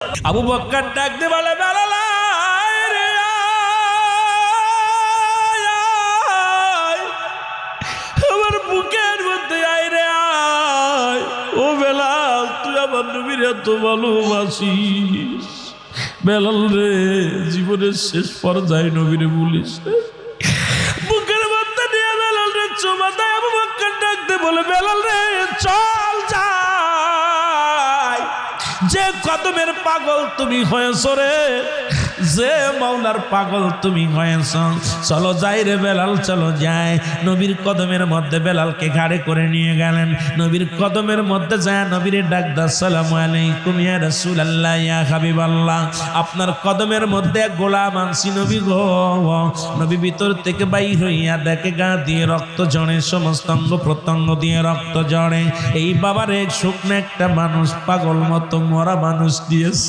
আবু বক্কর ডাক দে বলে। আমার বুকের মধ্যে আয় রে, আয়। ও বেলাল, তুই আমার নবীর এত ভালোবাসিস। বেলাল রে, জীবনের শেষ পর্যায়ে নবীরে বলিস বুকের মধ্যে নিয়ে বেলাল রে চুমা দেয়, আবু বক্কর ডাক দে বলে, বেলাল রে, চল। যে কদমের পাগল তুমি হয়েছ রে। যে মাওলার পাগল তুমি হয়েছ। চলো যাই রে বেলাল, চলো যাই। নবীর কদমের মধ্যে বেলালকে ঘাড়ে করে নিয়ে গেলেন। নবীর কদমের মধ্যে যায় নবীর ডাক সালাম আলাইকুম ইয়া রাসূলুল্লাহ, ইয়া হাবিবাল্লাহ। আপনার কদমের মধ্যে এক গোলাম আনছি নবী গো। নবী ভিতর থেকে বাইর হইয়া দেখে গা দিয়ে রক্ত জড়ে সমস্ত অঙ্গ প্রত্যঙ্গ দিয়ে রক্ত জড়ে এই বাবার এক শুকনো একটা মানুষ পাগল মতো মরা মানুষ দিয়েছে।